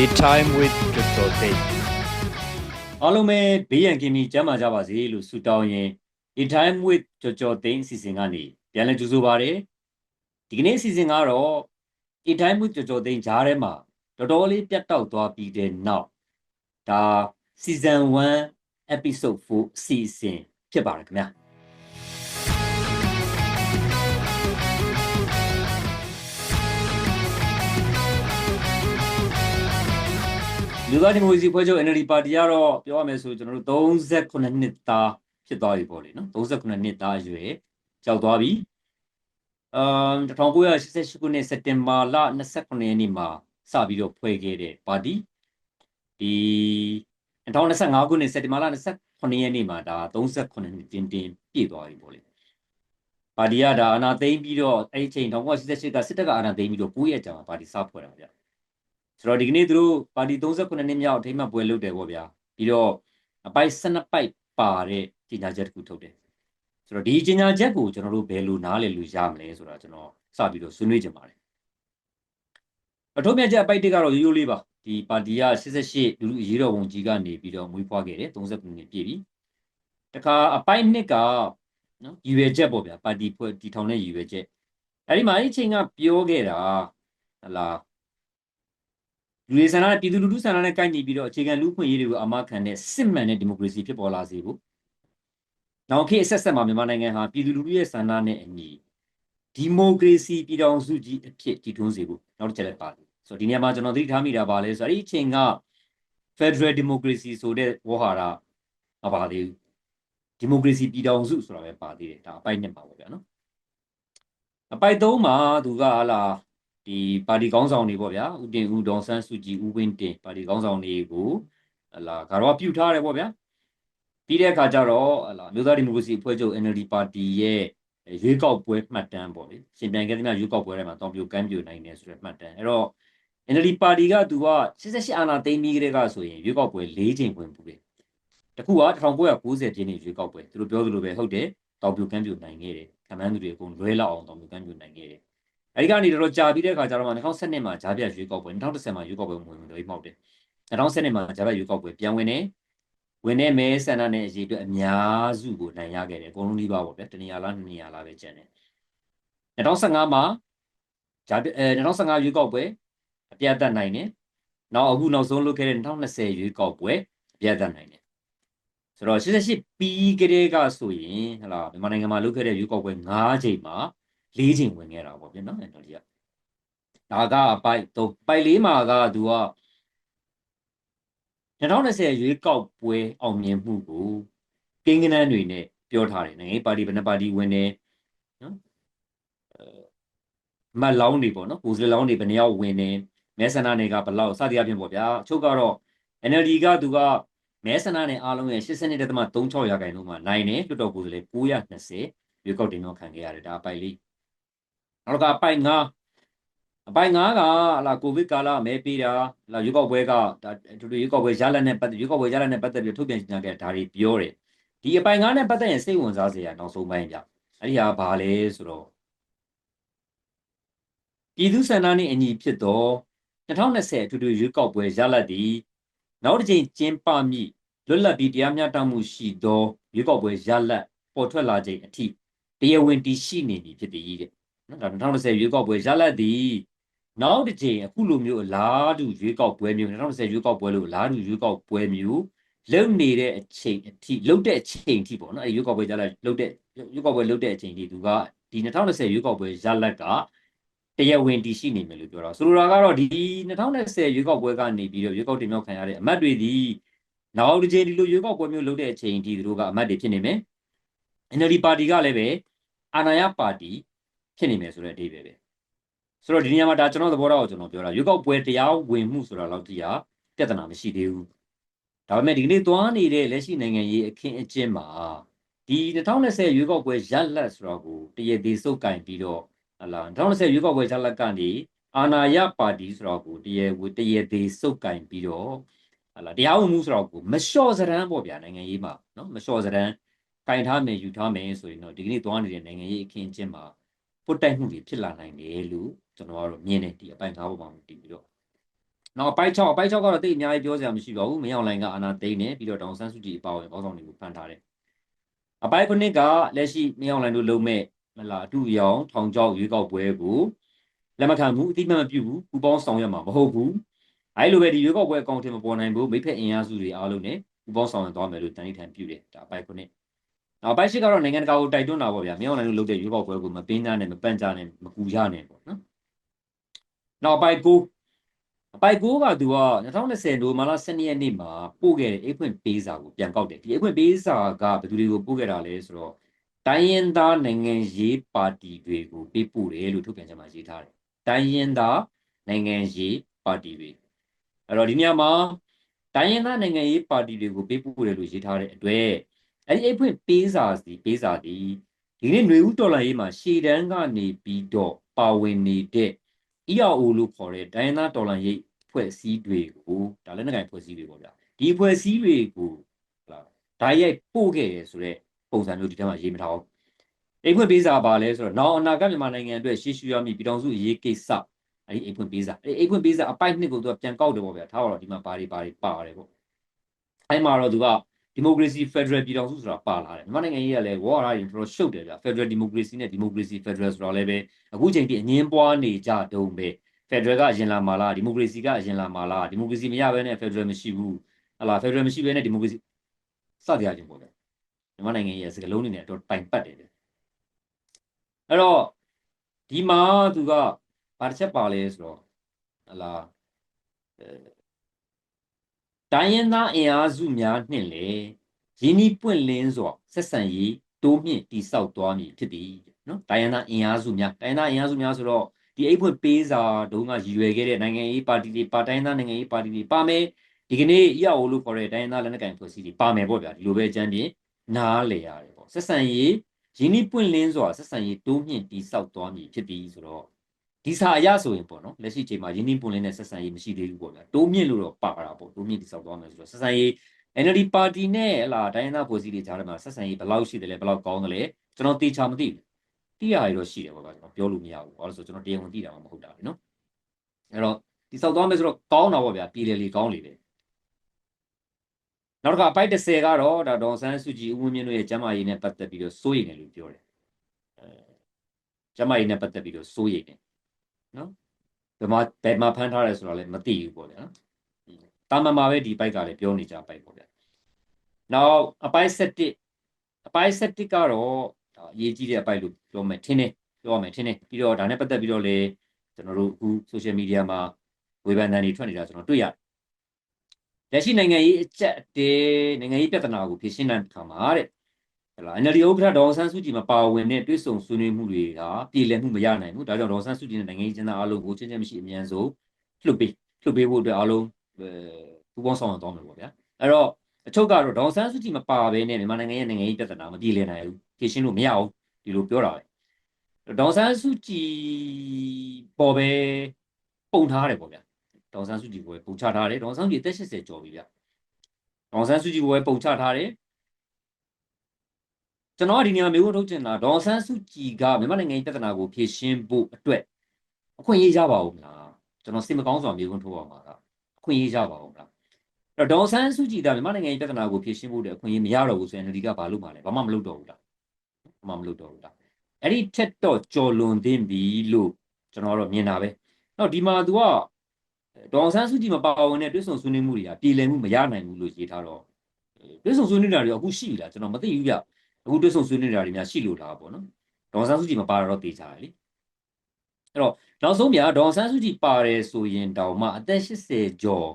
The time with Dr. Day အားလုံးပဲဘေးရန်ကင်းပြီးကျန်းမာကြပါစေလို့ဆုတောင်းရင် A Time with ကြော်ကြော်သိန်းအစီအစဉ်ကနေပြန်လည်ကြိုဆိုပါရစေဒီကနေ့အစီအစဉ်ကတော့ A Time with ကြော်ကြော်သိန်းဂျားထဲမှာတော်တော်လေးပြတ်တောက်သွားပြီးတဲ့နောက်ဒါ Season 1 Episode 4အစီအစဉ်ဖြစ်ပါတယ်ခင်ဗျာ လူသားဒီမိုကရေစီဖွဲ့ချုပ် NLD ပါတီကတော့ပြောရမယ်ဆိုကျွန်တော်တို့38နှစ်သားဖြစ်သွားပြီပေါ့လေနော်38နှစ်သားအရွယ်ကြောက်သွားပြီအမ်1988ခုနှစ်စက်တင်ဘာလ29ရက်နေ့မှာစပြီးတော့ဖွဲ့ခဲ့တဲ့ပါတီဒီ2025ခုနှစ်စက်တင်ဘာလ29ရက်နေ့မှာဒါ38နှစ်တင်းတင်းပြည့်သွားပြီပေါ့လေပါတီကဒါအာဏာသိမ်းပြီးတော့အဲ့ဒီအချိန်1988ကစစ်တပ်ကအာဏာသိမ်းပြီးတော့9ရက်ကြာမှာပါတီစဖွဲ့တာဗျ ဆိုတော့ဒီကနေ့သူတို့ပါတီ38နှစ်မြောက်အထိမ်းအမှတ်ပွဲလုပ်တယ်ပေါ့ဗျာပြီးတော့အပိုက်12ပိုက်ပါတဲ့ကြီးညာချက်တစ်ခုထုတ်တယ်ဆိုတော့ဒီကြီးညာချက်ကိုကျွန်တော်တို့ဘယ်လိုနားလည်လို့ရမလဲဆိုတာကျွန်တော်စပြီးတော့ဆွေးနွေးကြပါတယ်အထုံးမြတ်ချက်အပိုက်တစ်ကတော့ရိုးရိုးလေးပါဒီပါတီက88လူလူအရေးတော်ဝန်ကြီးကနေပြီးတော့မွေးဖွားခဲ့တယ်39နှစ်ပြည့်ပြီတခါအပိုက်နှစ်ကနော်ရည်ရွယ်ချက်ပေါ့ဗျာပါတီဖွဲ့တီထောင်တဲ့ရည်ရွယ်ချက်အဲဒီမှာအဲ့ဒီချိန်ကပြောခဲ့တာဟလာ လူတွေဆန္ဒပြည်သူလူထုဆန္ဒနဲ့ကိုက်ညီပြီးတော့အခြေခံလူ့ခွင့်ရေးတွေကိုအမခံတဲ့စစ်မှန်တဲ့ဒီမိုကရေစီဖြစ်ပေါ်လာစေဖို့နောက်ခေတ်အဆက်ဆက်မှာမြန်မာနိုင်ငံဟာပြည်သူလူထုရဲ့ဆန္ဒနဲ့အညီဒီမိုကရေစီပြည်ထောင်စုကြီးအဖြစ်တည်ထွန်းစေဖို့နောက်တစ်ချက်လည်းပါတယ်ဆိုတော့ဒီနေရာမှာကျွန်တော်သတိထားမိတာပါလဲဆိုတော့အဲ့ဒီအချိန်က Federal Democracy ဆိုတဲ့ဝေါ်ဟာရမပါသေးဘူးဒီမိုကရေစီပြည်ထောင်စုဆိုတာပဲပါသေးတယ်ဒါအပိုက်နှစ်ပါပေါ့ဗျာနော်အပိုက်သုံးမှာသူကဟာလာ ဒီပါတီကောင်းဆောင်တွေပေါ့ဗျာဦးတင်ဦးဒေါန်ဆန်းစုကြည်ဦးဝင်းတင်ပါတီကောင်းဆောင်တွေကိုဟလာကတော့ပြုထားတယ်ပေါ့ဗျာပြီးတဲ့အခါကျတော့ဟလာမြို့သားဒီမိုကရေစီအဖွဲ့ချုပ် NLD ပါတီရဲ့ရွေးကောက်ပွဲမှတ်တမ်းပေါ့လေရှင်ပြန်ခဲ့တဲ့မြရွေးကောက်ပွဲထဲမှာတောင်ပြိုကမ်းပြိုနိုင်တယ်ဆိုတဲ့မှတ်တမ်းအဲ့တော့ NLD ပါတီကသူက88အာဏာသိမ်းပြီးကတည်းကဆိုရင်ရွေးကောက်ပွဲ၄ချိန်ဝင်ပူတယ်တခုက1990ပြည့်နှစ်ရွေးကောက်ပွဲသူတို့ပြောသလိုပဲဟုတ်တယ်တောင်ပြိုကမ်းပြိုနိုင်ခဲ့တယ်ခမန်းသူတွေအကုန်လွဲလောက်အောင်တောင်ပြိုကမ်းပြိုနိုင်ခဲ့တယ် အဲဒီကနေတော့ကြာပြီးတဲ့အခါကျတော့မှ2012မှာဂျားပြရွေးကောက်ပွဲ2010မှာရွေးကောက်ပွဲဝင်ဝင်တော့မှောက်တယ်2012မှာဂျားပြရွေးကောက်ပွဲပြန်ဝင်တယ်ဝင်တဲ့မဲဆန္ဒနဲ့အရေးအတွက်အများစုကိုနိုင်ရခဲ့တယ်အကုန်လုံးလေးပါပေါ့ဗျတနေရာလားနှစ်နေရာလားပဲကျန်တယ်2015မှာဂျားအဲ2015ရွေးကောက်ပွဲအပြတ်သက်နိုင်တယ်နောက်အခုနောက်ဆုံးလုပ်ခဲ့တဲ့2020ရွေးကောက်ပွဲအပြတ်သက်နိုင်တယ်ဆိုတော့88ပြီးကလေးကဆိုရင်ဟလာမြန်မာနိုင်ငံမှာလုပ်ခဲ့တဲ့ရွေးကောက်ပွဲ9ချိန်မှာ ၄ချိန်ဝင်ခဲ့တာပေါ့ဗျာနော်အဲ့တော့ဒီကဒါကအပိုက်တော့ပိုက်လေးမှာကသူက2020ရွေးကောက်ပွဲအောင်မြင်မှုကိုကိန်းဂဏန်းတွေနဲ့ပြောထားတယ်နိုင်ငံပါတီဘယ်နှပါတီဝင်တယ်နော်မတ်လောင်းတွေပေါ့နော်ကိုယ်စားလောင်းတွေဘယ်နှယောက်ဝင်တယ်မဲဆန္ဒနယ်ကဘယ်လောက်စသည်အပြင်ပေါ့ဗျာအချုပ်ကတော့ NLD ကသူကမဲဆန္ဒနယ်အားလုံးရဲ့82.36ရာခိုင်နှုန်းမှာနိုင်တယ်လွတ်တော်ကိုယ်စားလှယ်920ရွေးကောက်တင်တော့ခံခဲ့ရတယ်ဒါအပိုက်လေး နောက်တစ်ခါအပိုက်9အပိုက်9ကလာကိုဗစ်ကာလမဲပေးတာလာရွေးကောက်ပွဲကဒါတူတူရွေးကောက်ပွဲရလနဲ့ပတ်ရွေးကောက်ပွဲရလနဲ့ပတ်သက်ပြီးထုတ်ပြန်ကြေညာခဲ့ဒါတွေပြောတယ်ဒီအပိုင်9နဲ့ပတ်သက်ရင်စိတ်ဝင်စားစရာနောက်ဆုံးပိုင်းပြအဲ့ဒီဟာဘာလဲဆိုတော့ပြည်သူစံနာနဲ့အညီဖြစ်သော2020အထူးထူးရွေးကောက်ပွဲရလဒ်သည်နောက်တစ်ချိန်ကျင်းပမည့်လွတ်လပ်ပြီးတရားမျှတမှုရှိသောရွေးကောက်ပွဲရလဒ်ပေါ်ထွက်လာချိန်အထိတရားဝင်တည်ရှိနေပြီဖြစ်သည်တဲ့ နော်ဒါ2020ရွေးကောက်ပွဲရလဒ်သည်နောက်တစ်ချိန်အခုလိုမျိုးအလားတူရွေးကောက်ပွဲမျိုး2020ရွေးကောက်ပွဲလို့အလားတူရွေးကောက်ပွဲမျိုးလုံနေတဲ့အချိန်အထိလုံတဲ့အချိန်အထိပေါ့နော်အဲရွေးကောက်ပွဲရလဒ်လုံတဲ့ရွေးကောက်ပွဲလုံတဲ့အချိန်အထိသူကဒီ2020ရွေးကောက်ပွဲရလဒ်ကတရားဝင်တည်ရှိနေမယ်လို့ပြောတာဆိုလိုတာကတော့ဒီ2020ရွေးကောက်ပွဲကနေပြီးတော့ရွေးကောက်တင်မြှောက်ခံရတဲ့အမတ်တွေဒီနောက်တစ်ချိန်ဒီလိုရွေးကောက်ပွဲမျိုးလုပ်တဲ့အချိန်ဒီသူတို့ကအမတ်တွေဖြစ်နေမယ် NLD ပါတီကလည်းပဲအာဏာရပါတီ ဖြစ်နေမယ်ဆိုတဲ့အဓိပ္ပာယ်ပဲဆိုတော့ဒီနေရာမှာဒါကျွန်တော်သဘောထားကိုကျွန်တော်ပြောတာရွေးကောက်ပွဲတရားဝင်မှုဆိုတာတော့ဒီဟာပြဿနာမရှိသေးဘူးဒါပေမဲ့ဒီကနေ့သွားနေတဲ့လက်ရှိနိုင်ငံရေးအခင်းအကျင်းမှာဒီ2020ရွေးကောက်ပွဲရလတ်ဆိုတော့ကိုတရည်သေးစုပ်ကင်ပြီးတော့ဟလာ2020ရွေးကောက်ပွဲရလတ်ကနေအာဏာရပါတီဆိုတော့ကိုတရည်တရည်သေးစုပ်ကင်ပြီးတော့ဟလာတရားဝင်မှုဆိုတော့ကိုမလျှော့စရန်ပေါ့ဗျာနိုင်ငံရေးမှာနော်မလျှော့စရန်ကင်ထားမယ်ယူထားမယ်ဆိုရင်တော့ဒီကနေ့သွားနေတဲ့နိုင်ငံရေးအခင်းအကျင်းမှာ ပုတ်တိုက်မှုတွေဖြစ်လာနိုင်တယ်လို့ကျွန်တော်ကတော့မြင်တယ်ဒီအပိုင်းကားပေါ်မှာတည်ပြီးတော့နောက်အပိုက်6အပိုက်6ကတော့တိတ်အများကြီးပြောစရာမရှိပါဘူးမင်းအောင်လိုင်ကအာနာသိမ့်နေပြီးတော့တောင်ဆန်းစုကြည်အပါဝင်ခေါင်းဆောင်တွေကိုဖန်ထားတယ်အပိုက်9ကလက်ရှိမင်းအောင်လိုင်တို့လုံမဲ့မလားအတူရောင်ထောင်ချောက်ရွေးကောက်ပွဲကိုလက်မခံဘူးအတိမတ်မပြုဘူးပူပေါင်းဆောင်ရွက်မှာမဟုတ်ဘူးအဲလိုပဲဒီရွေးကောက်ပွဲအကောင့်ထဲမပေါ်နိုင်ဘူးမိဖက်အင်အားစုတွေအားလုံးနဲ့ပူပေါင်းဆောင်ရွက်သွားမယ်လို့တန်ဋိဌာန်ပြုတယ်ဒါအပိုက်9 နောက်ပိုက်ရှိကတော့နိုင်ငံတကာကိုတိုက်တွန်းတာပေါ့ဗျာမင်းအောင်လိုင်တို့လုပ်တဲ့ရွေးကောက်ပွဲကိုမပင်းကြနဲ့မပန့်ကြနဲ့မကူကြနဲ့ပေါ့နော်နောက်ပိုက်9အပိုက်9ကသူက2020နိုဝင်ဘာလ12ရက်နေ့မှာပို့ခဲ့တဲ့အိတ်ဖွင့်ပေးစာကိုပြန်ကောက်တယ်ဒီအိတ်ဖွင့်ပေးစာကဘယ်သူတွေကိုပို့ခဲ့တာလဲဆိုတော့တိုင်းရင်းသားနိုင်ငံရေးပါတီတွေကိုပေးပို့တယ်လို့ထုတ်ပြန်ချက်မှာရေးထားတယ်တိုင်းရင်းသားနိုင်ငံရေးပါတီတွေအဲ့တော့ဒီနေရာမှာတိုင်းရင်းသားနိုင်ငံရေးပါတီတွေကိုပေးပို့တယ်လို့ရေးထားတဲ့အတွက် အဲ့ဒီအိတ်ဖွင့်ပေးစာစီပေးစာဒီဒီနေ့ຫນွေဦးတော်လိုင်းရေးမှာရှေ့တန်းကနေပြီးတော့ပါဝင်နေတဲ့ ERO လို့ခေါ်တဲ့တိုင်းရင်းသားတော်လှန်ရေးဖွဲ့စည်းတွေကိုဒါလည်းငကိုင်ဖွဲ့စည်းတွေပေါ့ဗျာဒီဖွဲ့စည်းတွေကိုဟလာဓာတ်ရိုက်ပို့ခဲ့ရဆိုတော့ပုံစံမျိုးဒီထဲမှာရေးမထားဘူးအိမ်ဖွင့်ပေးစာပါလဲဆိုတော့နောက်အနာဂတ်မြန်မာနိုင်ငံအတွက်ရှေ့ရှုရမည့်ပြည်တော်စုအရေးကိစ္စအဲ့ဒီအိမ်ဖွင့်ပေးစာအဲ့ဒီအိမ်ဖွင့်ပေးစာအပိုက်နှစ်ကိုသူကပြန်ကောက်တယ်ပေါ့ဗျာထားတော့ဒီမှာဘာတွေဘာတွေပါတယ်ပေါ့အဲ့မှာတော့သူက ဒီမိုကရေစီဖက်ဒရယ်ပြည်တော်စုဆိုတာပါလာတယ်မြန်မာနိုင်ငံကြီးကလည်းဝါရရင်တော်တော်ရှုပ်တယ်ဗျာဖက်ဒရယ်ဒီမိုကရေစီနဲ့ဒီမိုကရေစီဖက်ဒရယ်ဆိုတာလည်းပဲအခုချိန်ထိအငင်းပွားနေကြတုံးပဲဖက်ဒရယ်ကအရင်လာမှာလားဒီမိုကရေစီကအရင်လာမှာလားဒီမိုကရေစီမရဘဲနဲ့ဖက်ဒရယ်မရှိဘူးဟလာဖက်ဒရယ်မရှိဘဲနဲ့ဒီမိုကရေစီစတရားချင်းပေါ့ဗျာမြန်မာနိုင်ငံရဲ့စကလုံးတွေနဲ့တော့တိုင်ပတ်တယ်ဗျအဲ့တော့ဒီမှာသူကဘာတစ်ချက်ပါလဲဆိုတော့ဟလာ တိုင်းရင်းသားအင်အားစုများနှင့်လေရင်းနှီးပွင့်လင်းစွာဆက်ဆံရေးတိုးမြင့်တိဆောက်သွားမည်ဖြစ်သည်နော်တိုင်းရင်းသားအင်အားစုများတိုင်းရင်းသားအင်အားစုများဆိုတော့ဒီအိတ်ဖွင့်ပေးစာတုန်းကရည်ရွယ်ခဲ့တဲ့နိုင်ငံရေးပါတီတွေပါတိုင်းသားနိုင်ငံရေးပါတီတွေပါမယ်ဒီကနေ့ EAO လို့ခေါ်တဲ့တိုင်းရင်းသားလက်နက်ကိုင်ဖွဲ့စည်းတွေပါမယ်ပေါ့ဗျာဒီလိုပဲအကြမ်းပြင်နားလေရတယ်ပေါ့ဆက်ဆံရေးရင်းနှီးပွင့်လင်းစွာဆက်ဆံရေးတိုးမြင့်တိဆောက်သွားမည်ဖြစ်သည်ဆိုတော့ ဒီစာအရဆိုရင်ပေါ့နော်လက်ရှိချိန်မှာရင်းနှီးပွင့်လင်းတဲ့ဆက်ဆံရေးမရှိသေးဘူးပေါ့ဗျာတိုးမြင့်လို့တော့ပါတာပေါ့တိုးမြင့်တိဆောက်သွားမယ်ဆိုတော့ဆက်ဆံရေး NLD ပါတီနဲ့ဟလာတိုင်းရင်းသားဖွဲ့စည်းတွေကြားထဲမှာဆက်ဆံရေးဘယ်လောက်ရှိတယ်လဲဘယ်လောက်ကောင်းတယ်လဲကျွန်တော်တေချာမသိဘူးတိရရတော့ရှိတယ်ပေါ့ဗျာကျွန်တော်ပြောလို့မရဘူးဘာလို့ဆိုကျွန်တော်တရားဝင်သိတာမှမဟုတ်တာလေနော်အဲ့တော့တိဆောက်သွားမယ်ဆိုတော့ကောင်းတာပေါ့ဗျာပြည်လေလေကောင်းလေလေနောက်တစ်ခါအပိုက်30ကတော့ဒါဒေါန်ဆန်းစုကြည်ဦးဝင်းမြင့်တို့ရဲ့ကျမ်းမာရေးနဲ့ပတ်သက်ပြီးတော့စိုးရိမ်တယ်လို့ပြောတယ်အဲကျမ်းမာရေးနဲ့ပတ်သက်ပြီးတော့စိုးရိမ်တယ် နော်ဘယ်မှာဘယ်မှာဖမ်းထားတယ်ဆိုတော့လည်းမသိဘူးပေါ့ဗျာနော်တာမန်မှာပဲဒီပိုက်ကလည်းပြောနေကြပိုက်ပေါ့ဗျာနောက်အပိုက်7အပိုက်7ကတော့ဒါအရေးကြီးတဲ့အပိုက်လို့ပြောမယ်ထင်းတယ်ပြောရမယ်ထင်းတယ်ပြီးတော့ဒါနဲ့ပတ်သက်ပြီးတော့လေကျွန်တော်တို့အခု social media မှာဝေဖန်တန်တွေထွက်နေတာကျွန်တော်တွေ့ရတယ်လက်ရှိနိုင်ငံရေးအကျက်တဲနိုင်ငံရေးပြဿနာကိုဖြေရှင်းတဲ့အခါမှာတဲ့ ဟလာ NLD ဥက္ကဋ္ဌဒေါအောင်ဆန်းစုကြည်မပါဝင်တဲ့တွဲဆုံဆွေးနွေးမှုတွေကပြည်လည်မှုမရနိုင်ဘူးဒါကြောင့်ဒေါအောင်ဆန်းစုကြည်နဲ့နိုင်ငံရေးကျင်းသားအားလုံးကိုချင်းချင်းမရှိအမြန်ဆုံးလှုပ်ပေးလှုပ်ပေးဖို့အတွက်အားလုံးပူးပေါင်းဆောင်ရွက်သွားမယ်ပေါ့ဗျာအဲ့တော့အချုပ်ကတော့ဒေါအောင်ဆန်းစုကြည်မပါဘဲနဲ့မြန်မာနိုင်ငံရဲ့နိုင်ငံရေးပြဿနာမပြည်လည်နိုင်ဘူးဖြေရှင်းလို့မရဘူးဒီလိုပြောတာပဲဒေါအောင်ဆန်းစုကြည်ပေါ်ပဲပုံထားတယ်ပေါ့ဗျာဒေါန်ဆန်းစုကြည်ဘွယ်ပုံချထားတယ်ဒေါန်ဆန်းစုကြည်အသက်80ကျော်ပြီဗျဒေါန်ဆန်းစုကြည်ဘွယ်ပုံချထားတယ် ကျွန်တော်ကဒီနေရာမျိုးထုတ်ချင်တာဒေါန်ဆန်းစုကြည်ကမြန်မာနိုင်ငံရဲ့ပြဿနာကိုဖြေရှင်းဖို့အတွက်အခွင့်အရေးရပါဦးမလားကျွန်တော်စိတ်မကောင်းစွာမျိုးခွန်းထုတ်အောင်ပါလားအခွင့်အရေးရပါဦးမလားအဲ့တော့ဒေါန်ဆန်းစုကြည်ကမြန်မာနိုင်ငံရဲ့ပြဿနာကိုဖြေရှင်းဖို့အတွက်အခွင့်အရေးမရတော့ဘူးဆိုရင် NLD ကဘာလုပ်မှာလဲဘာမှမလုပ်တော့ဘူးလားဘာမှမလုပ်တော့ဘူးလားအဲ့ဒီထက်တော့ကြော်လွန်သင့်ပြီလို့ကျွန်တော်တော့မြင်တာပဲတော့ဒီမှာ तू ကဒေါအောင်ဆန်းစုကြည်မပါဝင်တဲ့တွဲဆုံဆွေးနွေးမှုတွေကပြည်လည်မှုမရနိုင်ဘူးလို့ရေးထားတော့တွဲဆုံဆွေးနွေးတာတွေအခုရှိပြီလားကျွန်တော်မသိဘူးဗျ အခုတွဲဆုံဆွေးနွေးတာတွေများရှိလို့လားပေါ့နော်ဒေါအောင်ဆန်းစုကြည်မပါတော့တေချာတယ်လေအဲ့တော့နောက်ဆုံးပြဒေါအောင်ဆန်းစုကြည်ပါတယ်ဆိုရင်တောင်မှအသက်80ကျော်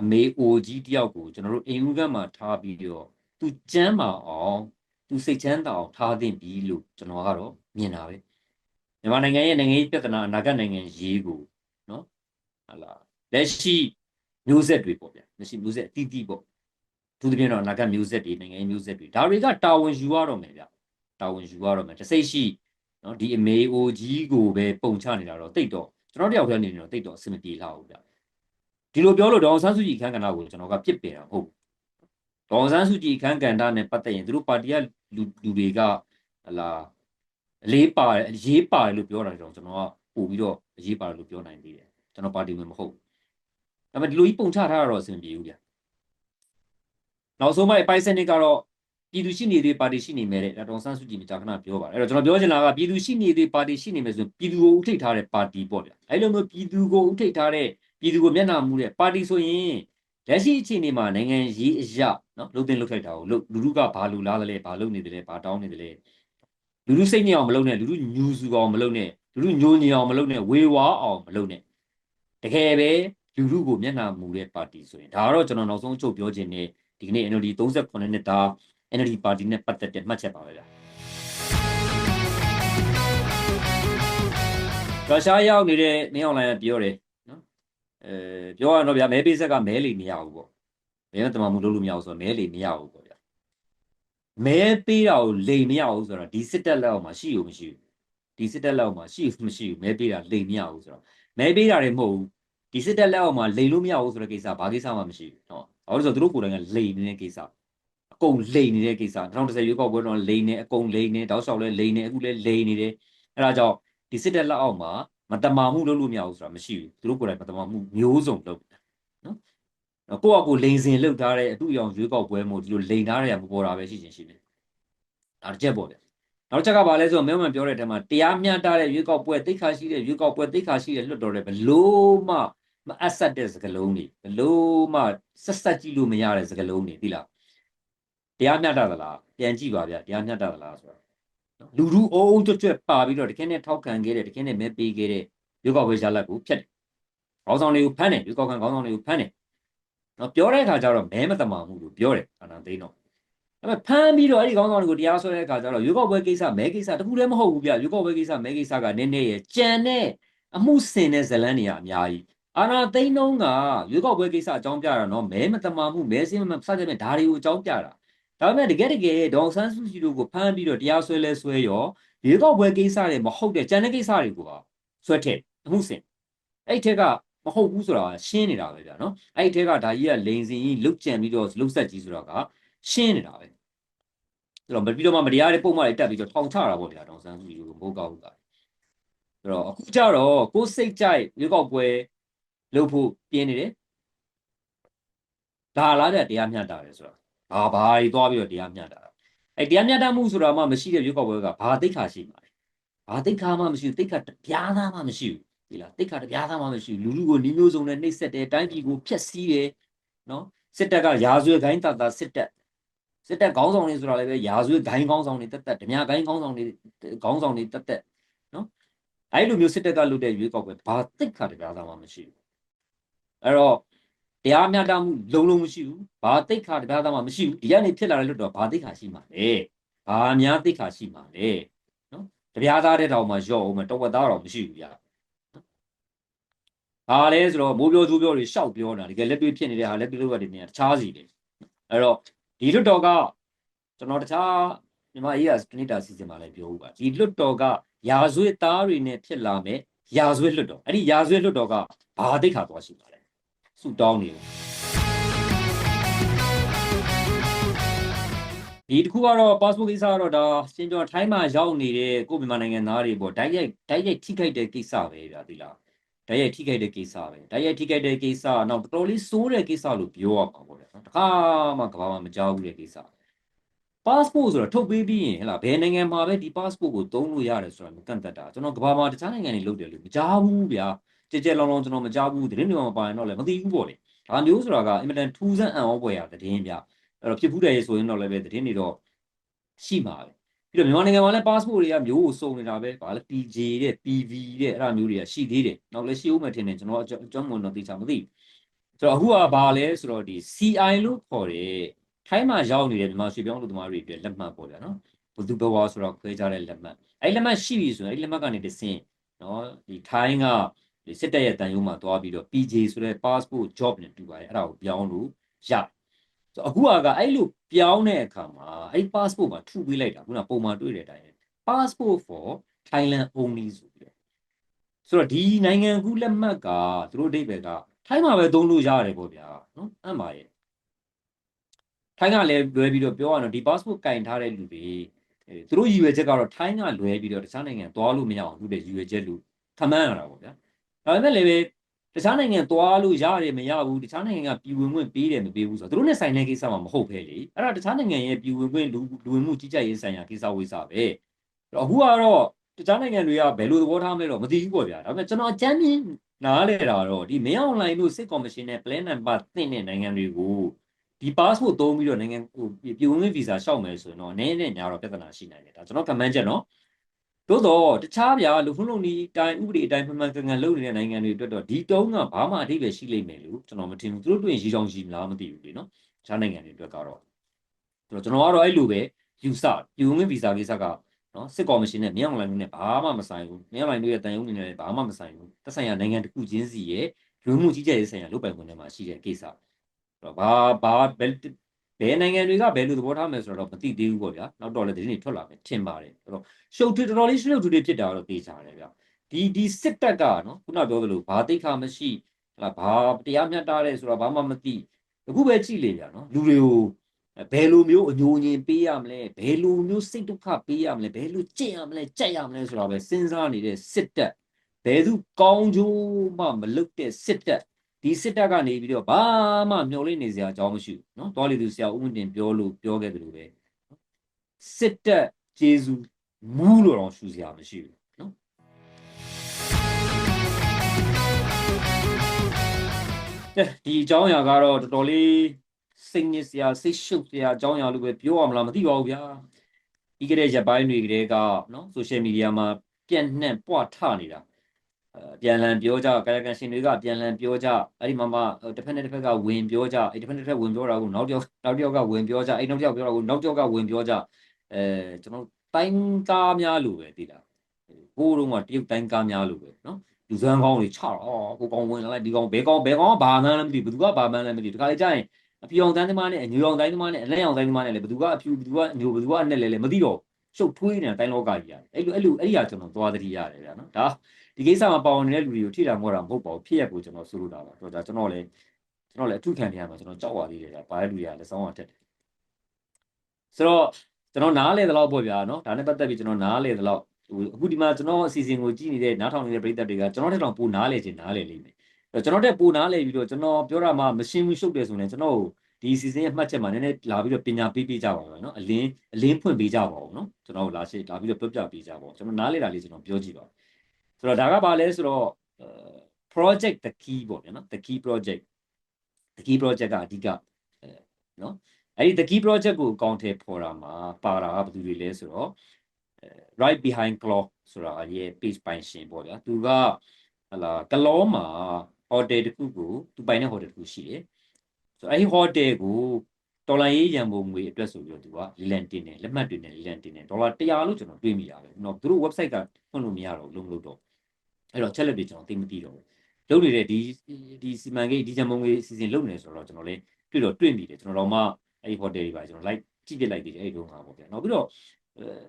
အမေအိုကြီးတယောက်ကိုကျွန်တော်တို့အိမ်ဦးကမှာထားပြီးတော့သူကျမ်းမာအောင်သူစိတ်ချမ်းသာအောင်ထားသင့်ပြီလို့ကျွန်တော်ကတော့မြင်တာပဲမြန်မာနိုင်ငံရဲ့နိုင်ငံရေးပြဿနာအနာဂတ်နိုင်ငံရေးကိုနော်ဟာလာလက်ရှိမျိုးဆက်တွေပေါ့ဗျာလက်ရှိမျိုးဆက်အတီးတီးပေါ့ သူတပြင်းတော့အနာဂတ်မျိုးဆက်တွေနိုင်ငံရေးမျိုးဆက်တွေဒါတွေကတာဝန်ယူရတော့မယ်ဗျတာဝန်ယူရတော့မယ်တစိတ်ရှိနော်ဒီအမေအိုကြီးကိုပဲပုံချနေတာတော့တိတ်တော့ကျွန်တော်တယောက်တည်းနေနေတော့တိတ်တော့အဆင်မပြေလာဘူးဗျဒီလိုပြောလို့ဒေါအောင်ဆန်းစုကြည်ခန်းကဏ္ဍကိုကျွန်တော်ကပြစ်ပယ်တာမဟုတ်ဘူးဒေါအောင်ဆန်းစုကြည်ခန်းကဏ္ဍနဲ့ပတ်သက်ရင်သူတို့ပါတီကလူလူတွေကဟလာအလေးပါတယ်ရေးပါတယ်လို့ပြောတာတော့ကျွန်တော်ကပို့ပြီးတော့အရေးပါတယ်လို့ပြောနိုင်သေးတယ်ကျွန်တော်ပါတီဝင်မဟုတ်ဒါပေမဲ့ဒီလိုကြီးပုံချထားတာတော့အဆင်မပြေဘူးဗျ နောက်ဆုံးမှအပိုင်စနစ်ကတော့ပြည်သူရှိနေတဲ့ပါတီရှိနေမယ်တဲ့ဒါဒေါန်ဆန်းစုကြည်မကြာခဏပြောပါတယ်အဲ့တော့ကျွန်တော်ပြောချင်တာကပြည်သူရှိနေတဲ့ပါတီရှိနေမယ်ဆိုရင်ပြည်သူကိုဥထိတ်ထားတဲ့ပါတီပေါ့ဗျအဲ့လိုမျိုးပြည်သူကိုဥထိတ်ထားတဲ့ပြည်သူကိုမျက်နှာမူတဲ့ပါတီဆိုရင်လက်ရှိအခြေအနေမှာနိုင်ငံရေးအရာနော်လှုပ်တင်လှုပ်ထိုက်တာကိုလှုပ်လူလူကဘာလူလားလဲဘာလုပ်နေတယ်လဲဘာတောင်းနေတယ်လဲလူလူစိတ်ညစ်အောင်မလုပ်နဲ့လူလူညူစုအောင်မလုပ်နဲ့လူလူညိုညင်အောင်မလုပ်နဲ့ဝေဝါအောင်မလုပ်နဲ့တကယ်ပဲလူလူကိုမျက်နှာမူတဲ့ပါတီဆိုရင်ဒါကတော့ကျွန်တော်နောက်ဆုံးအချုပ်ပြောခြင်းနဲ့ ဒီကနေ့ NLD 38နှစ်သား NLD ပါတီနဲ့ပတ်သက်တဲ့မှတ်ချက်ပါပဲဗျာရုရှားရောက်နေတဲ့မင်းအွန်လိုင်းကပြောတယ်နော်အဲပြောရတော့ဗျာမဲပေးဆက်ကမဲလီမရဘူးပေါ့မဲမတမမှုလုပ်လို့မရဘူးဆိုတော့မဲလီမရဘူးပေါ့ဗျာမဲပေးတာကိုလိမ်မရဘူးဆိုတော့ဒီစစ်တက်လက်အောက်မှာရှိဦးမရှိဘူးဒီစစ်တက်လက်အောက်မှာရှိဦးမရှိဘူးမဲပေးတာလိမ်မရဘူးဆိုတော့မဲပေးတာတွေမဟုတ်ဘူးဒီစစ်တက်လက်အောက်မှာလိမ်လို့မရဘူးဆိုတဲ့ကိစ္စဘာကိစ္စမှမရှိဘူးနော် ဘာလို့လဲဆိုတော့သူတို့ကိုယ်တိုင်ကလိမ်နေတဲ့ကိစ္စအကုန်လိန်နေတဲ့ကိစ္စ2010ရွေးကောက်ပွဲတော့လိန်နေအကုန်လိန်နေတောက်လျှောက်လဲလိန်နေအခုလဲလိန်နေတယ်အဲဒါကြောင့်ဒီစစ်တပ်လက်အောက်မှာမတမာမှုလုပ်လို့မရဘူးဆိုတာမရှိဘူးသူတို့ကိုယ်တိုင်မတမာမှုမျိုးစုံလုပ်တယ်နော်ကိုယ့်အကူလိန်စင်လှုပ်ထားတဲ့အတူရောင်ရွေးကောက်ပွဲမို့ဒီလိုလိန်ထားတဲ့မပေါ်တာပဲရှိချင်းရှိတယ်ဒါတစ်ချက်ပေါ့ဗျနောက်ချက်ကဘာလဲဆိုတော့မဲမန်ပြောတဲ့အထက်မှာတရားမျှတတဲ့ရွေးကောက်ပွဲတိတ်ခါရှိတဲ့ရွေးကောက်ပွဲတိတ်ခါရှိတဲ့လွတ်တော်တွေဘလို့မှ မအပ်ဆက်တဲ့စကလုံးတွေဘလို့မှဆက်ဆက်ကြည့်လို့မရတဲ့စကလုံးတွေသိလားတရားမျှတသလားပြန်ကြည့်ပါဗျတရားမျှတသလားဆိုတော့နော်လူလူအုံအုံကြွတ်ကြွတ်ပါပြီးတော့တခဲနဲ့ထောက်ခံခဲ့တဲ့တခဲနဲ့မဲပေးခဲ့တဲ့ရွေးကောက်ပွဲရလဒ်ကိုဖျက်တယ်။ခေါင်းဆောင်တွေကိုဖမ်းတယ်ရွေးကောက်ခံခေါင်းဆောင်တွေကိုဖမ်းတယ်။နော်ပြောတဲ့အခါကျတော့မဲမတမာမှုလို့ပြောတယ်အာဏာသိမ်းတော့။ဒါပေမဲ့ဖမ်းပြီးတော့အဲ့ဒီခေါင်းဆောင်တွေကိုတရားစွဲတဲ့အခါကျတော့ရွေးကောက်ပွဲကိစ္စမဲကိစ္စတခုတည်းမဟုတ်ဘူးဗျရွေးကောက်ပွဲကိစ္စမဲကိစ္စကနည်းနည်းရဲ့ကြံတဲ့အမှုစင်တဲ့ဇလန်းတွေကအများကြီး အာနာသိန်းလုံးကရွေးကောက်ပွဲကိစ္စအကြောင်းပြတာနော်မဲမတမာမှုမဲစင်းမစတဲ့မဲ့ဒါတွေကိုအကြောင်းပြတာဒါပေမဲ့တကယ်တကယ်ဒေါအောင်ဆန်းစုကြည်တို့ကိုဖမ်းပြီးတော့တရားစွဲလဲဆွဲရောရွေးကောက်ပွဲကိစ္စတွေမဟုတ်တဲ့ကြံတဲ့ကိစ္စတွေကိုပါဆွဲထည့်အမှုစင်အဲ့ထက်ကမဟုတ်ဘူးဆိုတာရှင်းနေတာပဲဗျာနော်အဲ့ထက်ကဒါကြီးကလိန်စင်ကြီးလုတ်ကြံပြီးတော့လုတ်ဆက်ကြီးဆိုတာကရှင်းနေတာပဲဆိုတော့ပြီးတော့မှမတရားတဲ့ပုံမှန်တွေတက်ပြီးတော့ထောင်ချတာပေါ့ဗျာဒေါအောင်ဆန်းစုကြည်တို့ကိုမဟုတ်ကောက်ဘူးကဆိုတော့အခုကြတော့ကိုယ်စိတ်ကြိုက်ရွေးကောက်ပွဲ လုပ်ဖို့ပြင်းနေတယ်ဒါလားတဲ့တရားမျှတာတယ်ဆိုတော့ဘာဘာကြီးသွားပြီးတော့တရားမျှတာအဲ့တရားမျှတမှုဆိုတာမှမရှိတဲ့ရွေးကောက်ပွဲကဘာသိခါရှိမှာလဲဘာသိခါမှမရှိဘူးသိခါတပြားသားမှမရှိဘူးဒီလားသိခါတပြားသားမှမရှိဘူးလူလူကိုနှီးမျိုးစုံနဲ့နှိပ်စက်တယ်တိုင်းပြည်ကိုဖျက်ဆီးတယ်နော်စစ်တပ်ကရာဇဝဲဂိုင်းတတာစစ်တပ်စစ်တပ်ခေါင်းဆောင်တွေဆိုတာလည်းပဲရာဇဝဲဂိုင်းခေါင်းဆောင်တွေတက်တက်ဓမြဂိုင်းခေါင်းဆောင်တွေခေါင်းဆောင်တွေတက်တက်နော်အဲ့လိုမျိုးစစ်တပ်ကလုပ်တဲ့ရွေးကောက်ပွဲဘာသိခါတပြားသားမှမရှိဘူး အဲ့တော့တရားမျှတမှုလုံးလုံးမရှိဘူးဘာတိတ်ခါတရားသားမှမရှိဘူးဒီကနေဖြစ်လာတဲ့လွတ်တော့ဘာတိတ်ခါရှိမှာလဲဘာများတိတ်ခါရှိမှာလဲနော်တရားသားတဲ့တောင်မှရော့အောင်မတော့ဝက်သားတော့မရှိဘူးဗျာဘာလဲဆိုတော့မိုးပြောသူပြောတွေရှောက်ပြောတာတကယ်လက်တွေ့ဖြစ်နေတဲ့ဟာလက်တွေ့လုပ်ရတဲ့နေရာတခြားစီတယ်အဲ့တော့ဒီလွတ်တော်ကကျွန်တော်တခြားမြန်မာအေးရစနစ်တာစီစဉ်မှာလည်းပြောဦးပါဒီလွတ်တော်ကရာဇဝတ်သားတွေနဲ့ဖြစ်လာမဲ့ရာဇဝတ်လွတ်တော်အဲ့ဒီရာဇဝတ်လွတ်တော်ကဘာတိတ်ခါသွားရှိမှာလဲ ဆူတောင်းနေတယ်ဒီတစ်ခုကတော့ passport ကိစ္စကတော့ဒါရှင်းပြောထိုင်းမှာရောက်နေတဲ့ကိုမြန်မာနိုင်ငံသားတွေပေါ့တိုက်ရိုက်တိုက်ရိုက်ထိခိုက်တဲ့ကိစ္စပဲဗျာဒီလားတိုက်ရိုက်ထိခိုက်တဲ့ကိစ္စပဲတိုက်ရိုက်ထိခိုက်တဲ့ကိစ္စနောက်တော်တော်လေးစိုးတဲ့ကိစ္စလို့ပြောရမှာပေါ့လေနော်တခါမှကဘာမှမကြောက်ဘူးတဲ့ကိစ္စ passport ဆိုတော့ထုတ်ပေးပြီးရင်ဟဲ့လားဘယ်နိုင်ငံမှာပဲဒီ passport ကိုသုံးလို့ရတယ်ဆိုတာမကန့်သက်တာကျွန်တော်ကဘာမှာတခြားနိုင်ငံတွေလုပ်တယ်လို့မကြားဘူးဗျာ ကြဲကြဲလောင်လောင်ကျွန်တော်မကြားဘူးသတင်းတွေမှာမပါရင်တော့လည်းမသိဘူးပေါ့လေဒါမျိုးဆိုတာကအင်မတန်ထူးဆန်းအံ့ဩဖွယ်ရသတင်းဗျအဲ့တော့ဖြစ်ဘူးတယ်ဆိုရင်တော့လည်းပဲသတင်းတွေတော့ရှိမှာပဲပြီးတော့မြန်မာနိုင်ငံမှာလည်း passport တွေကမျိုးကိုစုံနေတာပဲဗာလဲ PJ တဲ့ PV တဲ့အဲ့ဒါမျိုးတွေကရှိသေးတယ်နောက်လည်းရှိဦးမယ်ထင်တယ်ကျွန်တော်အကြောင်းမွန်တော့သိချာမသိဘူးဆိုတော့အခုကဘာလဲဆိုတော့ဒီ CI လို့ခေါ်တယ်ထိုင်းမှာရောက်နေတဲ့မြန်မာရွှေပြောင်းလူသမားတွေအတွက်လက်မှတ်ပေါ့ဗျာနော်ဘသူဘဝဆိုတော့ခွဲကြတဲ့လက်မှတ်အဲ့လက်မှတ်ရှိပြီဆိုရင်အဲ့လက်မှတ်ကနေတဆင့်နော်ဒီထိုင်းက ဒီစစ်တပ်ရဲ့တန်ရုံးမှာသွားပြီးတော့ PJ ဆိုတဲ့ passport job နဲ့တူပါတယ်အဲ့ဒါကိုပြောင်းလို့ရတယ်ဆိုအခုကအဲ့လိုပြောင်းတဲ့အခါမှာအဲ့ passport မှာထုပေးလိုက်တာခုနပုံမှန်တွေ့တဲ့အတိုင်း passport for Thailand only ဆိုပြီးတော့ဆိုတော့ဒီနိုင်ငံကူးလက်မှတ်ကသူတို့အဓိပ္ပာယ်ကထိုင်းမှာပဲသုံးလို့ရတယ်ပေါ့ဗျာနော်အဲ့မှာရဲ့ထိုင်းကလည်းလွယ်ပြီးတော့ပြောရအောင်ဒီ passport ကင်ထားတဲ့လူတွေအဲသူတို့ရည်ရွယ်ချက်ကတော့ထိုင်းကလွယ်ပြီးတော့တခြားနိုင်ငံသွားလို့မရအောင်လုပ်တဲ့ရည်ရွယ်ချက်လို့ခန့်မှန်းရတာပေါ့ဗျာ ဒါပေမဲ့လည်းပဲတခြားနိုင်ငံသွားလို့ရတယ်မရဘူးတခြားနိုင်ငံကပြည်ဝင်ခွင့်ပေးတယ်မပေးဘူးဆိုတော့သူတို့နဲ့ဆိုင်တဲ့ကိစ္စမှမဟုတ်ပဲလေအဲ့ဒါတခြားနိုင်ငံရဲ့ပြည်ဝင်ခွင့်လူလူဝင်မှုကြီးကြပ်ရေးဆိုင်ရာကိစ္စဝိစာပဲအဲ့တော့အခုကတော့တခြားနိုင်ငံတွေကဘယ်လိုသဘောထားမလဲတော့မသိဘူးပေါ့ဗျာဒါပေမဲ့ကျွန်တော်အကြမ်းမြင်နားလဲတာတော့ဒီမင်းအောင်လိုင်းတို့စစ်ကော်မရှင်နဲ့ plan number သင့်တဲ့နိုင်ငံတွေကိုဒီ passport သုံးပြီးတော့နိုင်ငံဟိုပြည်ဝင်ခွင့် visa ရှောက်မယ်ဆိုရင်တော့နည်းနည်းညာတော့ပြဿနာရှိနိုင်တယ်ဒါကျွန်တော် comment ချက်နော် သို့တော့တခြားဗျာလူခုလုံးဒီအတိုင်းဥပဒေအတိုင်းမှန်မှန်ကန်ကန်လုပ်နေတဲ့နိုင်ငံတွေအတွက်တော့ဒီတုံးကဘာမှအထိပဲရှိလိမ့်မယ်လို့ကျွန်တော်မထင်ဘူးသူတို့တွေ့ရင်ရီချောင်ရှိမလားမသိဘူးလေနော်တခြားနိုင်ငံတွေအတွက်ကတော့ဆိုတော့ကျွန်တော်ကတော့အဲ့လိုပဲယူဆယူဝင်ဗီဇာကိစ္စကနော်စစ်ကော်မရှင်နဲ့မြောက်လိုင်းတို့နဲ့ဘာမှမဆိုင်ဘူးမြောက်လိုင်းတို့ရဲ့တန်ယုံနေနဲ့ဘာမှမဆိုင်ဘူးသက်ဆိုင်ရာနိုင်ငံတစ်ခုချင်းစီရဲ့လူမှုကြီးကြပ်ရေးဆိုင်ရာလုပ်ပိုင်ခွင့်တွေမှာရှိတဲ့ကိစ္စဆိုတော့ဘာဘာ ဘယ်ဘယ်နိုင်ငံတွေကဘယ်လိုသဘောထားမလဲဆိုတော့မသိသေးဘူးပေါ့ဗျာနောက်တော့လည်းဒီနေ့ထွက်လာမယ်ထင်ပါတယ်ဆိုတော့ရှုပ်ထွေးတော်တော်လေးရှုပ်ထွေးဖြစ်တာတော့သိကြတယ်ဗျဒီဒီစစ်တပ်ကနော်ခုနပြောသလိုဘာတိတ်ခါမရှိဟလာဘာတရားမျှတတဲ့ဆိုတော့ဘာမှမသိအခုပဲကြည့်လေဗျနော်လူတွေကိုဘယ်လိုမျိုးအညိုညင်ပေးရမလဲဘယ်လိုမျိုးစိတ်ဒုက္ခပေးရမလဲဘယ်လိုကြင့်ရမလဲကြက်ရမလဲဆိုတော့ပဲစဉ်းစားနေတဲ့စစ်တပ်ဘယ်သူကောင်းကျိုးမှမလုပ်တဲ့စစ်တပ် ဒီစစ်တပ်ကနေပြီးတော့ဘာမှမျှော်လင့်နေစရာအကြောင်းမရှိဘူးနော်တော်လီသူဆရာဦးဝင်းတင်ပြောလို့ပြောခဲ့တယ်လို့ပဲစစ်တပ်ဂျေဇူးမူးလို့တော့ရှူစရာမရှိဘူးနော်ကဲဒီအကြောင်းအရာကတော့တော်တော်လေးစိတ်ညစ်စရာစိတ်ရှုပ်စရာအကြောင်းအရာလို့ပဲပြောရမလားမသိပါဘူးဗျာဒီကတဲ့ရက်ပိုင်းတွေကလေးကနော်ဆိုရှယ်မီဒီယာမှာပြန့်နှံ့ပွားထနေတာအဲ ပြန်လည်ပြောကြကာယကံရှင်တွေကပြန်လည်ပြောကြအဲ့ဒီမှာမှတစ်ဖက်နဲ့တစ်ဖက်ကဝင်ပြောကြအဲ့တစ်ဖက်နဲ့တစ်ဖက်ဝင်ပြောတာကိုနောက်တစ်ယောက်နောက်တစ်ယောက်ကဝင်ပြောကြအဲ့နောက်တစ်ယောက်ပြောတာကိုနောက်တစ်ယောက်ကဝင်ပြောကြအဲကျွန်တော်တိုင်းကားများလို့ပဲသိလားဟိုးတော့ကတရုတ်တိုင်းကားများလို့ပဲနော်လူစမ်းကောင်းတွေချတော့ဟိုကောင်ဝင်လာလိုက်ဒီကောင်ဘဲကောင်ဘဲကောင်ကဘာမှန်းလည်းမသိဘူးဘယ်သူကဘာမှန်းလည်းမသိဘူးဒီခါလေးကျရင်အပြူအောင်တန်းသမားနဲ့အညူအောင်တိုင်းသမားနဲ့အလဲအောင်တိုင်းသမားနဲ့လည်းဘယ်သူကအဖြူဘယ်သူကအညူဘယ်သူကအနဲ့လဲလဲမသိတော့ ရှုပ်ထွေးနေတာတိုင်းလောကကြီးရတယ်အဲ့လိုအဲ့လိုအဲ့ဒီဟာကျွန်တော်သွားသတိရတယ်ဗျာနော်ဒါဒီကိစ္စမှာပါဝင်နေတဲ့လူတွေကိုထိတာမဟုတ်တာမဟုတ်ပါဘူးဖြစ်ရက်ကိုကျွန်တော်ဆိုလိုတာပါတော့ဒါကျွန်တော်လည်းကျွန်တော်လည်းအထုခံနေရမှာကျွန်တော်ကြောက်ရသေးတယ်ဗျာဘာလဲလူတွေကလည်းစောင်းရတက်တယ်ဆိုတော့ကျွန်တော်နားလေသလောက်ပေါ့ဗျာနော်ဒါနဲ့ပတ်သက်ပြီးကျွန်တော်နားလေသလောက်ဟိုအခုဒီမှာကျွန်တော်အစီအစဉ်ကိုကြည့်နေတဲ့နားထောင်နေတဲ့ပရိသတ်တွေကကျွန်တော်ထက်တော့ပိုနားလေချင်နားလေလိမ့်မယ်အဲ့တော့ကျွန်တော်တက်ပိုနားလေပြီးတော့ကျွန်တော်ပြောတာမှမရှင်းဘူးရှုပ်တယ်ဆိုရင်ကျွန်တော် ဒီအစီအစဉ်ရဲ့မှတ်ချက်မှာနည်းနည်းလာပြီးတော့ပညာပေးပေးကြပါဦးနော်အလင်းအလင်းဖွင့်ပေးကြပါဦးနော်ကျွန်တော်လာရှိလာပြီးတော့ပြပြပေးကြပါဦးကျွန်တော်နားလေတာလေးကျွန်တော်ပြောကြည့်ပါဆိုတော့ဒါကဘာလဲဆိုတော့ project the key ပေါ့ဗျာနော် the key project the key project ကအဓိကအဲနော်အဲ့ဒီ the key project ကိုအကောင့်ထဲပေါ်တာမှာပါတာကဘယ်သူတွေလဲဆိုတော့ right behind claw ဆိုတာရဲ့ page ပိုင်ရှင်ပေါ့ဗျာသူကဟလာကလောမှာ hotel တခုကိုသူပိုင်တဲ့ hotel တခုရှိတယ် ဆိုအဲ့ဒီ hotel ကိုဒေါ်လာရေးရန်ပုံငွေအတွက်ဆိုပြီးတော့သူကလီလန်တင်တယ်လက်မှတ်တွေနဲ့လီလန်တင်တယ်ဒေါ်လာ100လို့ကျွန်တော်တွေးမိတာပဲကျွန်တော်သူတို့ website ကဖွင့်လို့မရတော့လုံးမလုပ်တော့အဲ့တော့ချက်လက်တွေကျွန်တော်သိမသိတော့ဘူးလုပ်နေတဲ့ဒီဒီစီမံကိန်းဒီရန်ပုံငွေအစီအစဉ်လုပ်နေဆိုတော့ကျွန်တော်လည်းတွေ့တော့တွေ့မိတယ်ကျွန်တော်တော့မှအဲ့ဒီ hotel တွေပါကျွန်တော် like ကြည့်ပြလိုက်သေးတယ်အဲ့ဒီတော့ငါပေါ့ဗျာနောက်ပြီးတော့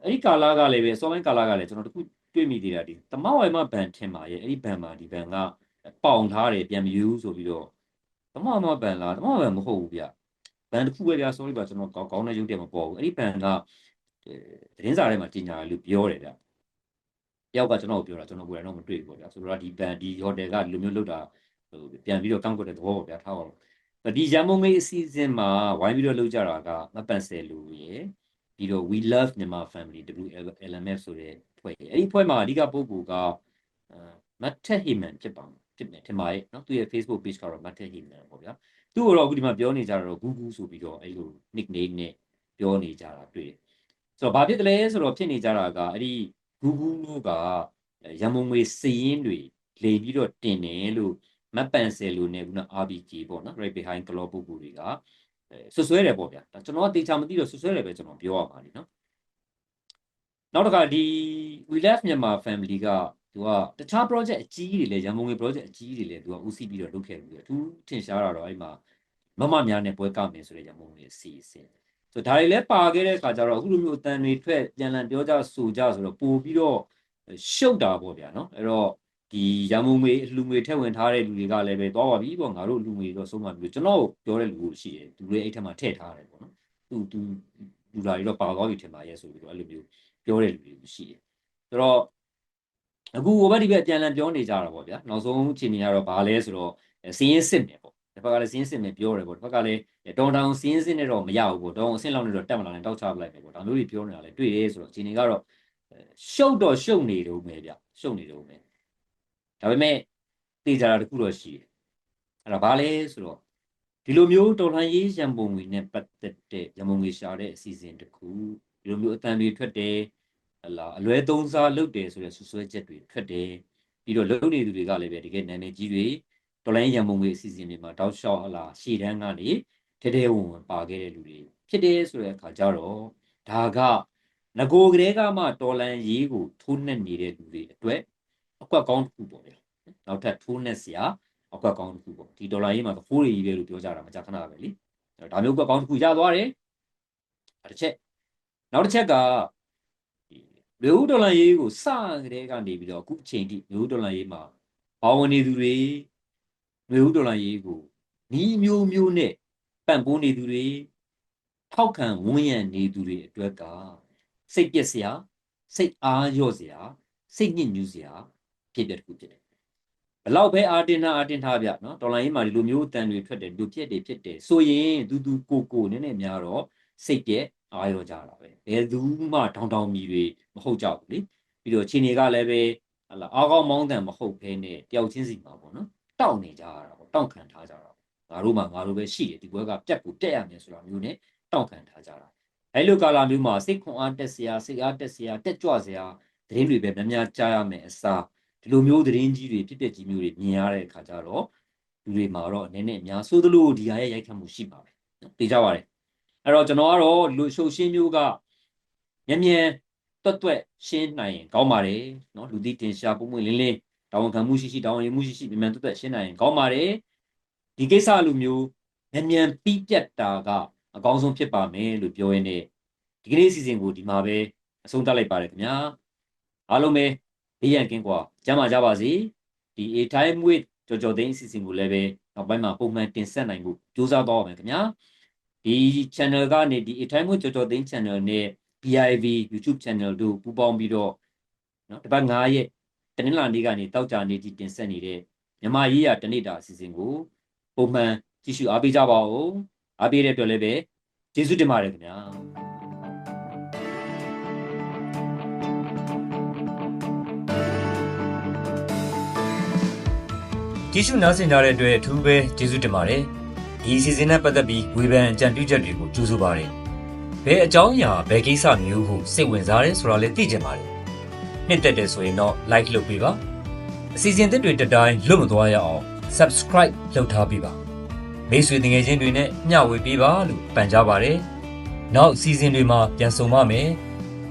အဲ့ဒီကာလာကလည်းပဲဆော်လိုင်းကာလာကလည်းကျွန်တော်တခုတွေ့မိသေးတာဒီတမောက်ဝိုင်မဘန်ထင်ပါရဲ့အဲ့ဒီဘန်မှာဒီဘန်ကပေါင်ထားတယ်ပြန်မယူဆိုပြီးတော့ တမဝိုင်မဘန်လားတမဝိုင်မဘန်မဟုတ်ဘူးဗျဘန်တခုပဲဗျာ sorry ပါကျွန်တော်ကောင်းကောင်းတဲ့ရုပ်တယ်မပေါ်ဘူးအဲ့ဒီဘန်ကသတင်းစာထဲမှာတင်ညာလို့ပြောတယ်ဗျတယောက်ကကျွန်တော်ကိုပြောတာကျွန်တော်ကိုယ်တိုင်တော့မတွေ့ဘူးပေါ့ဗျာဆိုတော့ဒီဘန်ဒီဟိုတယ်ကဒီလိုမျိုးလုပ်တာဟိုပြန်ပြီးတော့ကောင်းကွက်တဲ့သဘောပေါ့ဗျာထားအောင်ဒီရန်မုံငိတ်အစီအစဉ်မှာဝိုင်းပြီးတော့လုပ်ကြတာကမပန်ဆယ်လူရယ်ပြီးတော့ we love Myanmar family WLMF ဆိုတဲ့ဖွဲ့အဲ့ဒီဖွဲ့မှာအဓိကပုဂ္ဂိုလ်ကမတ်ထက်ဟီမန်ဖြစ်ပါ ဖြစ်မယ်ထင်ပါရဲ့နော်သူ့ရဲ့ Facebook page ကတော့ Matter Healer ပေါ့ဗျာသူ့ကိုတော့အခုဒီမှာပြောနေကြတာတော့ Google ဆိုပြီးတော့အဲ့လို nickname နဲ့ပြောနေကြတာတွေ့တယ်ဆိုတော့ဘာဖြစ်တယ်လဲဆိုတော့ဖြစ်နေကြတာကအဲ့ဒီ Google လို့ကရမုံငွေစည်ရင်းတွေလေပြီးတော့တင်တယ်လို့မပန်ဆယ်လို့ ਨੇ ခုန RBG ပေါ့နော် right behind globe ပုဂ္ဂိုလ်တွေကဆွဆွဲတယ်ပေါ့ဗျာဒါကျွန်တော်ကတေချာမသိတော့ဆွဆွဲတယ်ပဲကျွန်တော်ပြောရပါလိမ့်နော်နောက်တစ်ခါဒီ we left myanmar family က သူကတခြား project အကြီးတွေလည်းရန်ကုန်ငွေ project အကြီးတွေလည်းသူကဦးစီးပြီးတော့လုပ်ခဲ့ပြီးတော့သူထင်ရှားတာတော့အဲ့မှာမမများနဲ့ပွဲကမယ်ဆိုတဲ့ရန်ကုန်ငွေစီစဉ်ဆိုဒါတွေလည်းပါခဲ့တဲ့အခါကျတော့အခုလိုမျိုးအတန်တွေထွက်ပြန်လည်ပြောကြဆိုကြဆိုတော့ပို့ပြီးတော့ရှုပ်တာပေါ့ဗျာနော်အဲ့တော့ဒီရန်ကုန်ငွေလူငွေထည့်ဝင်ထားတဲ့လူတွေကလည်းပဲသွားပါပြီပေါ့ငါတို့လူငွေတော့ဆုံးမပြီးကျွန်တော်ပြောတဲ့လူကိုရှိတယ်သူတွေအဲ့ထက်မှထည့်ထားတယ်ပေါ့နော်သူသူလူလာတွေတော့ပါသွားပြီထင်ပါရဲ့ဆိုပြီးတော့အဲ့လိုမျိုးပြောတဲ့လူတွေရှိတယ်ဆိုတော့ အခုဟိုဘက်ဒီဘက်အပြန်အလန်ပြောနေကြတာပေါ့ဗျာနောက်ဆုံးအချိန်ကြီးကတော့ဘာလဲဆိုတော့အဲစင်းရင်းစစ်မယ်ပေါ့တစ်ဖက်ကလည်းစင်းရင်းစစ်မယ်ပြောတယ်ပေါ့တစ်ဖက်ကလည်းတောင်တောင်စင်းရင်းစစ်နဲ့တော့မရဘူးပေါ့တောင်အဆင့်လောက်နဲ့တော့တက်မလာနိုင်တောက်ချပလိုက်ပဲပေါ့ဒါမျိုးတွေပြောနေတာလေတွေ့ရဲဆိုတော့အချိန်ကြီးကတော့အဲရှုပ်တော့ရှုပ်နေတော့မယ်ဗျရှုပ်နေတော့မယ်ဒါပေမဲ့တေးကြတာတစ်ခုတော့ရှိတယ်အဲ့ဒါဘာလဲဆိုတော့ဒီလိုမျိုးတော်လှန်ရေးရန်ပုံငွေနဲ့ပတ်သက်တဲ့ရန်ပုံငွေရှာတဲ့အစီအစဉ်တစ်ခုဒီလိုမျိုးအတန်တွေထွက်တယ် ဟလာအလွဲသုံးစားလုပ်တယ်ဆိုတဲ့ဆွဆွဲချက်တွေထွက်တယ်ပြီးတော့လုပ်နေသူတွေကလည်းပဲတကယ်နာမည်ကြီးတွေတော်လိုင်းရံပုံငွေအစီအစဉ်တွေမှာတောက်လျှောက်ဟလာရှေ့တန်းကနေထဲထဲဝင်ဝင်ပါခဲ့တဲ့လူတွေဖြစ်တယ်ဆိုတဲ့အခါကျတော့ဒါကငကိုကလေးကမှတော်လန်ရေးကိုထိုးနှက်နေတဲ့လူတွေအတွက်အကွက်ကောင်းတစ်ခုပေါ့ဗျာနောက်ထပ်ထိုးနှက်စရာအကွက်ကောင်းတစ်ခုပေါ့ဒီဒေါ်လာရေးမှာဖိုးတွေကြီးပဲလို့ပြောကြတာမကြာခဏပဲလीဒါမျိုးအကွက်ကောင်းတစ်ခုရသွားတယ်အဲ့တစ်ချက်နောက်တစ်ချက်က ဒီလူဦးဒေါ်လာရေးကိုစကတည်းကနေပြီးတော့အခုအချိန်ထိလူဦးဒေါ်လာရေးမှာဘာဝင်နေသူတွေလူဦးဒေါ်လာရေးကိုနီးမျိုးမျိုးနဲ့ပံ့ပိုးနေသူတွေထောက်ခံဝန်းရံနေသူတွေအတွက်ကစိတ်ပြက်စရာစိတ်အားလျော့စရာစိတ်ညစ်ညူးစရာဖြစ်တဲ့တစ်ခုဖြစ်တယ်ဘလောက်ပဲအာတင်ထားအာတင်ထားဗျနော်ဒေါ်လာရေးမှာဒီလိုမျိုးအတန်တွေထွက်တယ်ဒီလိုဖြစ်တယ်ဖြစ်တယ်ဆိုရင်သူသူကိုကိုနည်းနည်းများတော့စိတ်ပြက် အားရောကြတာပဲဘယ်သူမှထောင်ထောင်မြည်တွေမဟုတ်ကြဘူးလေပြီးတော့ခြေနေကလည်းပဲဟလာအားကောင်းမောင်းတန်မဟုတ်ဘဲနဲ့တယောက်ချင်းစီမှာပေါ့နော်တောက်နေကြရတာပေါ့တောက်ခံထားကြတာငါတို့မှငါတို့ပဲရှိတယ်ဒီဘွဲကပြက်ကိုတက်ရမယ်ဆိုတာမျိုးနဲ့တောက်ခံထားကြတာအဲလိုကာလာမျိုးမှာစိတ်ခွန်အားတက်စရာစိတ်အားတက်စရာတက်ကြွစရာသတင်းတွေပဲများများကြားရမယ်အစားဒီလိုမျိုးသတင်းကြီးတွေဖြစ်ပျက်ကြီးမျိုးတွေမြင်ရတဲ့အခါကျတော့လူတွေမှာတော့အနေနဲ့အများဆိုးသလိုဒီဟာရဲ့ရိုက်ခတ်မှုရှိပါပဲနော်သိကြပါတယ် အဲ့တော့ကျွန်တော်ကတော့လူရှုပ်ရှင်းမျိုးကမြန်မြန်တွတ်တွတ်ရှင်းနိုင်ရင်ကောင်းပါတယ်နော်လူသီးတင်ရှာပုံပွင့်လင်းလင်းတာဝန်ခံမှုရှိရှိတာဝန်ယူမှုရှိရှိမြန်မြန်တွတ်တွတ်ရှင်းနိုင်ရင်ကောင်းပါတယ်ဒီကိစ္စလူမျိုးမြန်မြန်ပြီးပြတ်တာကအကောင်းဆုံးဖြစ်ပါမယ်လို့ပြောရင်းနဲ့ဒီကနေ့အစီအစဉ်ကိုဒီမှာပဲအဆုံးသတ်လိုက်ပါတယ်ခင်ဗျာအားလုံးပဲဘေးရန်ကင်းကွာကျမ်းမာကြပါစေဒီ A time with ကြော်ကြော်သိန်းအစီအစဉ်ကိုလည်းပဲနောက်ပိုင်းမှာပုံမှန်တင်ဆက်နိုင်ဖို့ကြိုးစားတော့ပါမယ်ခင်ဗျာ ဒီ channel ကနေဒီအထိုင်းကိုကြော်ကြော်သိန်း channel နဲ့ BIV YouTube channel တို့ပူးပေါင်းပြီးတော့နော်တပတ်9ရက်တနင်္လာနေ့ကနေတောက်ကြနေ့ထိတင်ဆက်နေတဲ့မြမရေးရတနေ့တာအစီအစဉ်ကိုပုံမှန်ကြည့်ရှုအားပေးကြပါဦးအားပေးတဲ့အတွက်လည်းပဲကျေးဇူးတင်ပါတယ်ခင်ဗျာကြည့်ရှုနားဆင်ကြတဲ့အတွက်အထူးပဲကျေးဇူးတင်ပါတယ်။ ဒီအစီအစဉ်နဲ့ပတ်သက်ပြီးဝေဖန်အကြံပြုချက်တွေကိုကြိုဆိုပါတယ်ဘယ်အကြောင်းအရာဘယ်ကိစ္စမျိုးကိုစိတ်ဝင်စားရဲဆိုတာလည်းသိချင်ပါတယ်နှစ်သက်တယ်ဆိုရင်တော့ like လုပ်ပေးပါအစီအစဉ်သစ်တွေတက်တိုင်းလွတ်မသွားရအောင် subscribe လုပ်ထားပေးပါမိတ်ဆွေငယ်ချင်းတွေနဲ့မျှဝေပေးပါလို့ပန်ကြားပါတယ်နောက်အစီအစဉ်တွေမှာပြန်ဆုံပါမယ်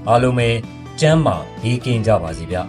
အားလုံးပဲကျမ်းမာဘေးကင်းကြပါစေဗျာ